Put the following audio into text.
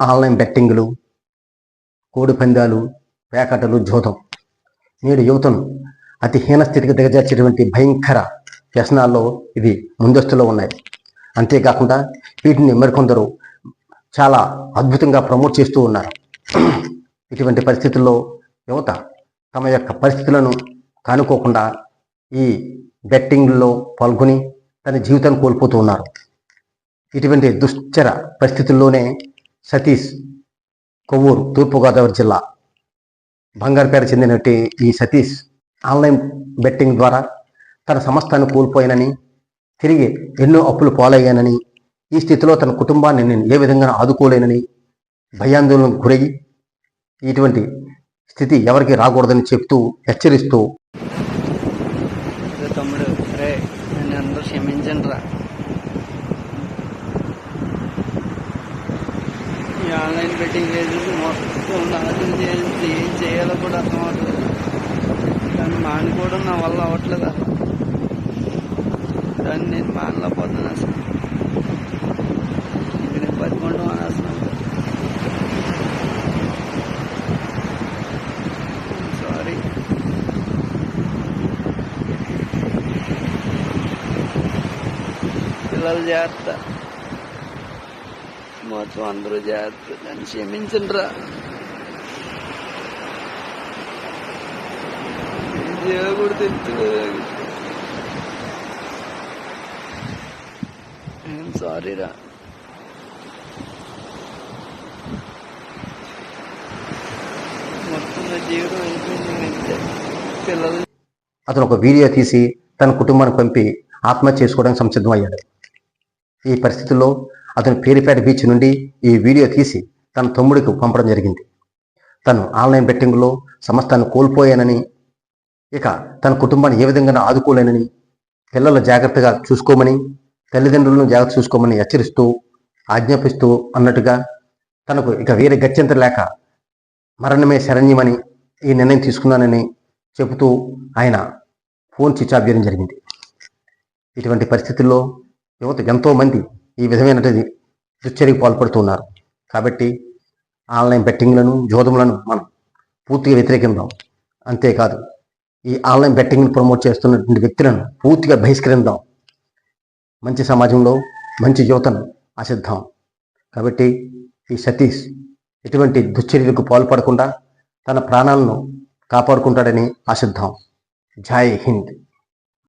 Online బెట్టింగులు కోడి పందాలు పేకటలు జోదం. నేడు యువతను అతి హీన స్థితికి దిగజార్చేటువంటి భయంకర వ్యసనాల్లో ఇవి ముందస్తులో ఉన్నాయి. అంతేకాకుండా వీటిని మరికొందరు చాలా అద్భుతంగా ప్రమోట్ చేస్తూ ఉన్నారు. ఇటువంటి పరిస్థితుల్లో యువత తమ యొక్క పరిస్థితులను కానుకోకుండా ఈ బెట్టింగ్లో పాల్గొని తన జీవితాన్ని కోల్పోతూ ఉన్నారు. ఇటువంటి దుశ్చర పరిస్థితుల్లోనే సతీష్ కొవ్వూరు తూర్పుగోదావరి జిల్లా. బంగారుపేట చెందినట్టు ఈ సతీష్ ఆన్లైన్ బెట్టింగ్ ద్వారా తన సంస్థను కోల్పోయానని తిరిగి ఎన్నో అప్పులు పాలయ్యానని ఈ స్థితిలో తన కుటుంబాన్ని నేను ఏ విధంగా ఆదుకోలేనని భయాందోళనకు గురయ్యి ఇటువంటి స్థితి ఎవరికి రాకూడదని చెప్తూ హెచ్చరిస్తూ తమ్ముడు రే నన్ను అందరూ క్షమించండి రా ఈ ఆన్లైన్ బెట్టింగ్ చేసేసి మొత్తం నాశనం చేసి ఏం చేయాలో కూడా అర్థం అవ్వట్లేదు. దాన్ని మానుకోవడం నా వల్ల అవ్వట్లేదు అసలు. దాన్ని నేను మానలేకపోతున్నాను అసలు. ఇంక నేను బతికొండం అసలు. సారీ పిల్లలు జాగ్రత్త. మొత్తం అందరూ జాగ్రత్త నన్ను క్షమించండి రా కూడా తెలుసుకోలేదు సారీ రా మొత్తం నా జీవితం అయిపోయింది పిల్లలు అతను ఒక వీడియో తీసి తన కుటుంబానికి పంపి ఆత్మహత్య చేసుకోవడానికి సంసిద్ధం అయ్యాడు ఈ పరిస్థితుల్లో అతను పేరుపేట బీచ్ నుండి ఈ వీడియో తీసి తన తమ్ముడికి పంపడం జరిగింది. తను ఆన్లైన్ బెట్టింగ్లో సమస్తాన్ని కోల్పోయానని ఇక తన కుటుంబాన్ని ఏ విధంగా ఆదుకోలేనని పిల్లలు జాగ్రత్తగా చూసుకోమని తల్లిదండ్రులను జాగ్రత్త చూసుకోమని హెచ్చరిస్తూ ఆజ్ఞాపిస్తూ అన్నట్టుగా తనకు ఇక వేరే గత్యంతరం లేక మరణమే శరణ్యమని ఈ నిర్ణయం తీసుకున్నానని చెబుతూ ఆయన ఫోన్ స్విచ్ చేయడం జరిగింది. ఇటువంటి పరిస్థితుల్లో యువత ఎంతోమంది ఈ విధమైనటువంటి దుశ్చర్యకు పాల్పడుతున్నారు. కాబట్టి ఆన్లైన్ బెట్టింగ్లను జోదములను మనం పూర్తిగా వ్యతిరేకిద్దాం అంతేకాదు ఈ ఆన్లైన్ బెట్టింగ్ను ప్రమోట్ చేస్తున్నటువంటి వ్యక్తులను పూర్తిగా బహిష్కరిద్దాం. మంచి సమాజంలో మంచి యువతను ఆశిద్దాం. కాబట్టి ఈ సతీష్ ఎటువంటి దుశ్చర్యలకు పాల్పడకుండా తన ప్రాణాలను కాపాడుకుంటాడని ఆశిద్దాం. జై హింద్.